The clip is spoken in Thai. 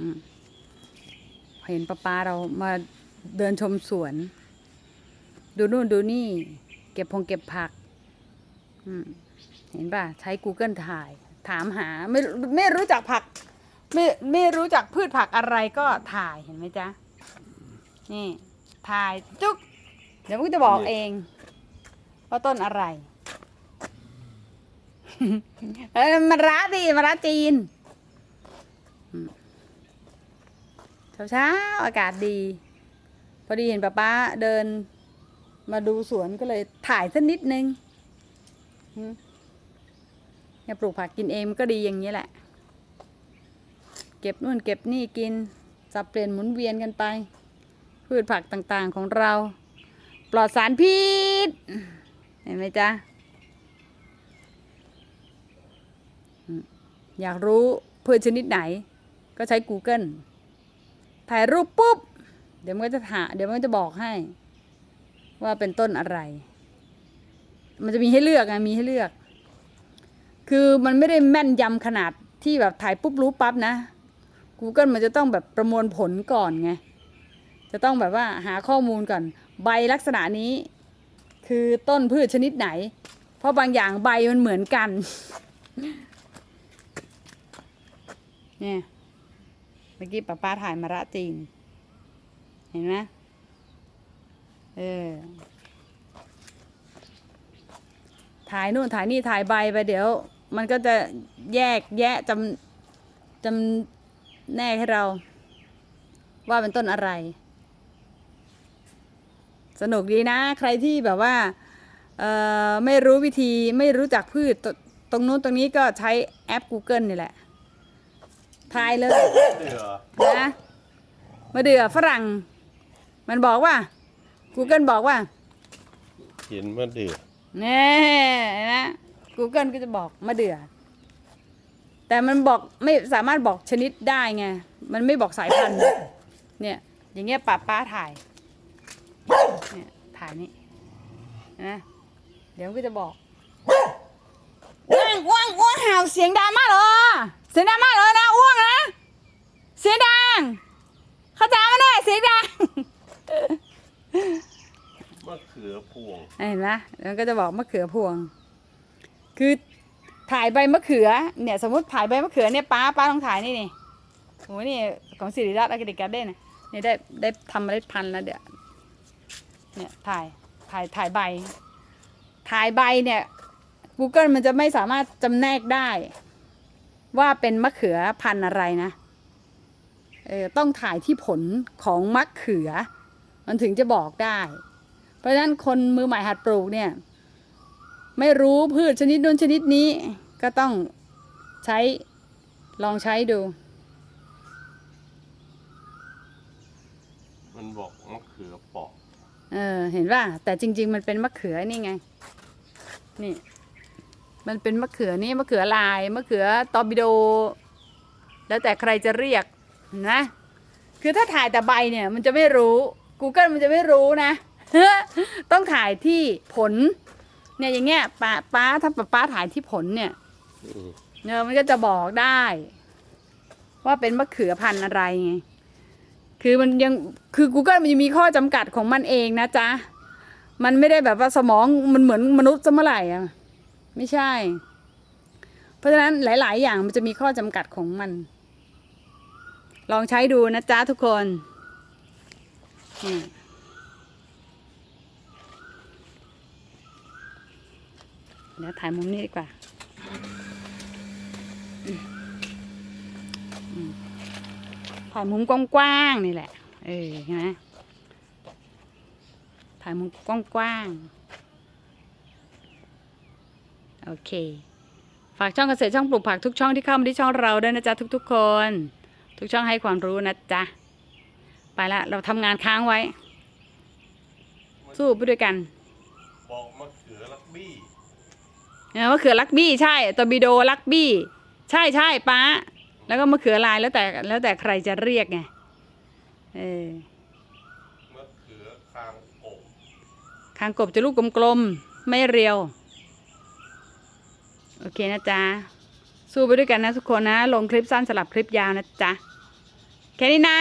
อืมเห็นป้าป้าเรามาเดินชมสวน ดูนู่นดูนี่ เก็บพงเก็บผักอืมเห็นป่ะ ใช้ Google ถ่าย ถามหา ไม่ไม่รู้จักผัก ไม่ไม่รู้จักพืชผักอะไรก็ถ่ายเห็นไหมจ๊ะ นี่ ถ่ายจุ๊กเดี๋ยวมันก็จะบอกเอง ว่าต้นอะไรเอ้ยมะระดิมะระจีน เช้าเช้าๆอากาศดี พอดีเห็นป้าป้าเดินมาดูสวนก็เลยถ่ายสักนิดนึงเนี่ยปลูกผักกินเองก็ดีอย่างนี้แหละ เก็บนู่นเก็บนี่กินสับเปลี่ยนหมุนเวียนกันไป พืชผักต่างๆของเรา ปลอดสารพิษ เห็นไหมจ๊ะอืมอยากรู้พืชชนิดไหน ก็ใช้ Google ถ่ายรูปปุ๊บ เดี๋ยวมันก็จะหาเดี๋ยวมันก็จะบอกให้ ว่าเป็นต้นอะไร มันจะมีให้เลือกไงมีให้เลือก คือมันไม่ได้แม่นยำขนาดที่แบบถ่ายปุ๊บรู้ปั๊บนะ Google มันจะต้องแบบประมวลผลก่อนไง จะต้องแบบว่าหาข้อมูลก่อน ใบลักษณะนี้ คือต้นพืชชนิดไหน เพราะบางอย่างใบมันเหมือนกัน เนี่ย เมื่อกี้ป้าป้าถ่ายมาระจีน เห็นไหมเออ ถ่ายนู่นถ่ายนี่ถ่ายใบไปเดี๋ยว มันก็จะแยกแยะจำจำแนกให้เรา ว่าเป็นต้นอะไร สนุกดีนะ ใครที่แบบว่าเออไม่รู้วิธีไม่รู้จักพืชตตรงนู้นตรงนี้ก็ใช้แอป Google นี่แหละ ทายเลยเดือนะมะเดื่อฝรั่ง มันบอกว่า Google บอกว่าเห็นมะเดือแน่นะ Google ก็จะบอกมะเดื่อแต่มันบอกไม่สามารถบอกชนิดได้ไง มันไม่บอกสายพันธุ์ เนี่ย อย่างเงี้ยป้าป้าถ่าย เนี่ยถ่ายนี่นะ เดี๋ยวมันก็จะบอก อ้วงอ้วงอ้วงเห่าเสียงดังมากเลยเสียงดังมากเลยนะอ้วงนะ เสียงดัง เข้าใจไหมเนี่ยเสียงดังมะเขือพวงเห็นไหมแล้วก็จะบอกมะเขือพวง คือถ่ายใบมะเขือ เนี่ย สมมติถ่ายใบมะเขือเนี่ยป้าป้าต้องถ่ายนี่นี่โหนี่ของสิริรัตน์อากาศการ์เด้นยนี่ได้ได้ทำเมล็ดพันธุ์แล้วเดี๋ยวเนี่ยถ่ายถ่ายถ่ายใบ ถ่ายใบเนี่ย Google มันจะไม่สามารถจำแนกได้ ว่าเป็นมะเขือพันธุ์อะไรนะเออต้องถ่ายที่ผลของมะเขือ มันถึงจะบอกได้ เพราะฉะนั้นคนมือใหม่หัดปลูกเนี่ยไม่รู้พืชชนิดนู้นชนิดนี้ก็ต้องใช้ลองใช้ดู มันบอกมะเขือเปอก เออเห็นป่ะแต่จริง ๆ มันเป็นมะเขือนี่ไง นี่ มันเป็นมะเขือนี่มะเขือลายมะเขือตอร์บิโด แล้วแต่ใครจะเรียกนะ คือถ้าถ่ายแต่ใบเนี่ยมันจะไม่รู้ Google มันจะไม่รู้นะ ต้องถ่ายที่ผล เนี่ยอย่างเงี้ยป้าป้าถ้าป้าป้าถ่ายที่ผลเนี่ยอืมเนี่ยมันก็จะบอกได้ ว่าเป็นมะเขือพันธุ์อะไรไงคือมันยังคือ Google มันยังมีข้อจำกัดของมันเองนะจ๊ะ มันไม่ได้แบบว่าสมองมันเหมือนมนุษย์ซะเมื่อไหร่อะ ไม่ใช่ เพราะฉะนั้นหลาย ๆ อย่างมันจะมีข้อจำกัดของมัน ลองใช้ดูนะจ๊ะทุกคนนี่เดี๋ยวถ่ายมุมนี้ดีกว่าถ่ายมุมกว้างๆนี่แหละ เออเห็นไหมถ่ายมุมกว้างๆ โอเค ฝากช่องเกษตรช่องปลูกผักทุกช่องที่เข้ามาที่ช่องเราด้วยนะจ๊ะทุกๆคน ทุกช่องให้ความรู้นะจ๊ะ ไปละเราทำงานค้างไว้ สู้ไปด้วยกัน บอกมะเขือลักบี้เออมะเขือลักบี้ใช่ตอร์บิโดลักบี้ ใช่ใช่ป้า แล้วก็มะเขือลายแล้วแต่แล้วแต่ใครจะเรียกไง เออมะเขือคางกบคางกบจะลูกกลมๆ ไม่เรียว โอเคนะจ๊ะ สู้ไปด้วยกันนะทุกคนนะ ลงคลิปสั้นสลับคลิปยาวนะจ๊ะ แค่นี้นะ